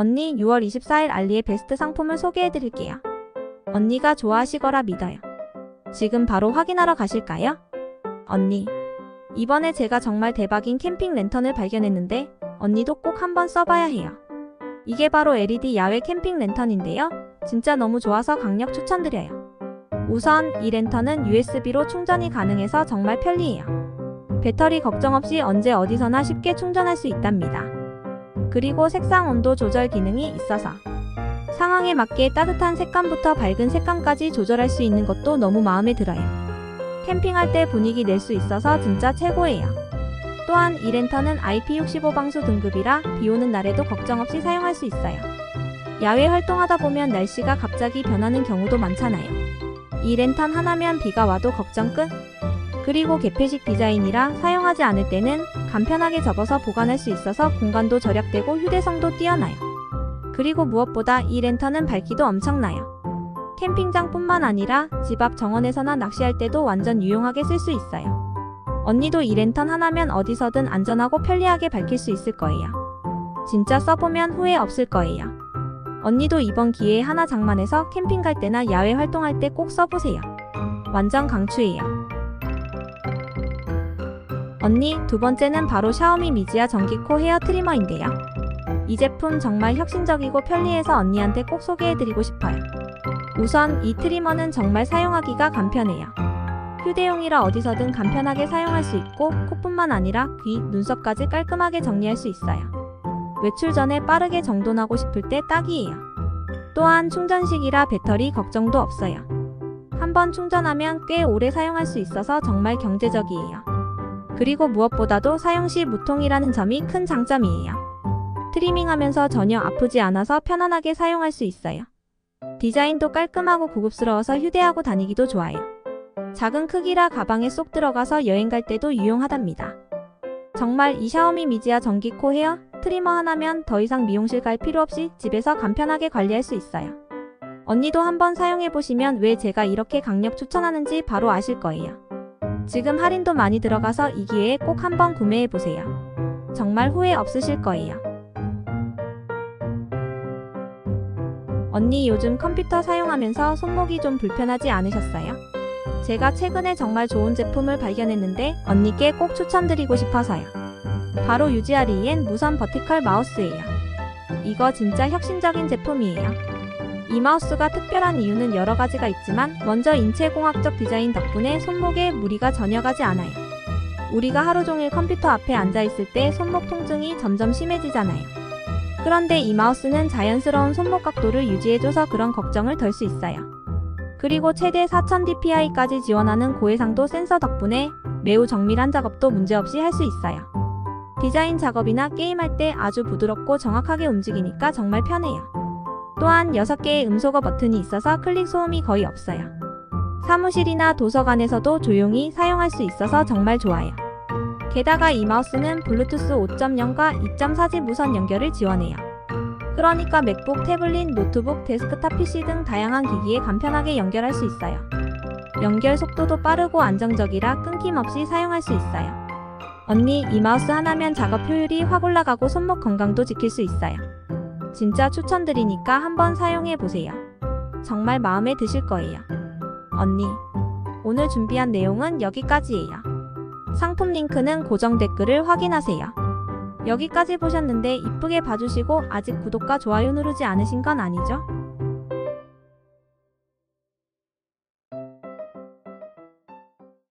언니 6월 24일 알리의 베스트 상품을 소개해드릴게요. 언니가 좋아하시거라 믿어요. 지금 바로 확인하러 가실까요? 언니. 이번에 제가 정말 대박인 캠핑 랜턴을 발견했는데 언니도 꼭 한번 써봐야 해요. 이게 바로 LED 야외 캠핑 랜턴인데요. 진짜 너무 좋아서 강력 추천드려요. 우선 이 랜턴은 USB로 충전이 가능해서 정말 편리해요. 배터리 걱정 없이 언제 어디서나 쉽게 충전할 수 있답니다. 그리고 색상 온도 조절 기능이 있어서 상황에 맞게 따뜻한 색감부터 밝은 색감까지 조절할 수 있는 것도 너무 마음에 들어요. 캠핑할 때 분위기 낼 수 있어서 진짜 최고예요. 또한 이 랜턴은 IP65 방수 등급이라 비 오는 날에도 걱정 없이 사용할 수 있어요. 야외 활동하다 보면 날씨가 갑자기 변하는 경우도 많잖아요. 이 랜턴 하나면 비가 와도 걱정 끝. 그리고 개폐식 디자인이라 사용하지 않을 때는 간편하게 접어서 보관할 수 있어서 공간도 절약되고 휴대성도 뛰어나요. 그리고 무엇보다 이 랜턴은 밝기도 엄청나요. 캠핑장뿐만 아니라 집 앞 정원에서나 낚시할 때도 완전 유용하게 쓸 수 있어요. 언니도 이 랜턴 하나면 어디서든 안전하고 편리하게 밝힐 수 있을 거예요. 진짜 써보면 후회 없을 거예요. 언니도 이번 기회에 하나 장만해서 캠핑 갈 때나 야외 활동할 때 꼭 써보세요. 완전 강추예요. 언니, 두 번째는 바로 샤오미 미지아 전기코 헤어 트리머인데요. 이 제품 정말 혁신적이고 편리해서 언니한테 꼭 소개해드리고 싶어요. 우선 이 트리머는 정말 사용하기가 간편해요. 휴대용이라 어디서든 간편하게 사용할 수 있고 코뿐만 아니라 귀, 눈썹까지 깔끔하게 정리할 수 있어요. 외출 전에 빠르게 정돈하고 싶을 때 딱이에요. 또한 충전식이라 배터리 걱정도 없어요. 한번 충전하면 꽤 오래 사용할 수 있어서 정말 경제적이에요. 그리고 무엇보다도 사용 시 무통이라는 점이 큰 장점이에요. 트리밍하면서 전혀 아프지 않아서 편안하게 사용할 수 있어요. 디자인도 깔끔하고 고급스러워서 휴대하고 다니기도 좋아요. 작은 크기라 가방에 쏙 들어가서 여행 갈 때도 유용하답니다. 정말 이 샤오미 미지아 전기코 헤어 트리머 하나면 더 이상 미용실 갈 필요 없이 집에서 간편하게 관리할 수 있어요. 언니도 한번 사용해 보시면 왜 제가 이렇게 강력 추천하는지 바로 아실 거예요. 지금 할인도 많이 들어가서 이 기회에 꼭 한번 구매해 보세요. 정말 후회 없으실 거예요. 언니 요즘 컴퓨터 사용하면서 손목이 좀 불편하지 않으셨어요? 제가 최근에 정말 좋은 제품을 발견했는데 언니께 꼭 추천드리고 싶어서요. 바로 UGREN 무선 버티컬 마우스예요. 이거 진짜 혁신적인 제품이에요. 이 마우스가 특별한 이유는 여러 가지가 있지만 먼저 인체공학적 디자인 덕분에 손목에 무리가 전혀 가지 않아요. 우리가 하루 종일 컴퓨터 앞에 앉아 있을 때 손목 통증이 점점 심해지잖아요. 그런데 이 마우스는 자연스러운 손목 각도를 유지해줘서 그런 걱정을 덜 수 있어요. 그리고 최대 4000dpi까지 지원하는 고해상도 센서 덕분에 매우 정밀한 작업도 문제없이 할 수 있어요. 디자인 작업이나 게임할 때 아주 부드럽고 정확하게 움직이니까 정말 편해요. 또한 6개의 음소거 버튼이 있어서 클릭 소음이 거의 없어요. 사무실이나 도서관에서도 조용히 사용할 수 있어서 정말 좋아요. 게다가 이 마우스는 블루투스 5.0과 2.4G 무선 연결을 지원해요. 그러니까 맥북, 태블릿, 노트북, 데스크탑 PC 등 다양한 기기에 간편하게 연결할 수 있어요. 연결 속도도 빠르고 안정적이라 끊김없이 사용할 수 있어요. 언니, 이 마우스 하나면 작업 효율이 확 올라가고 손목 건강도 지킬 수 있어요. 진짜 추천드리니까 한번 사용해 보세요. 정말 마음에 드실 거예요. 언니, 오늘 준비한 내용은 여기까지예요. 상품 링크는 고정 댓글을 확인하세요. 여기까지 보셨는데 이쁘게 봐주시고 아직 구독과 좋아요 누르지 않으신 건 아니죠?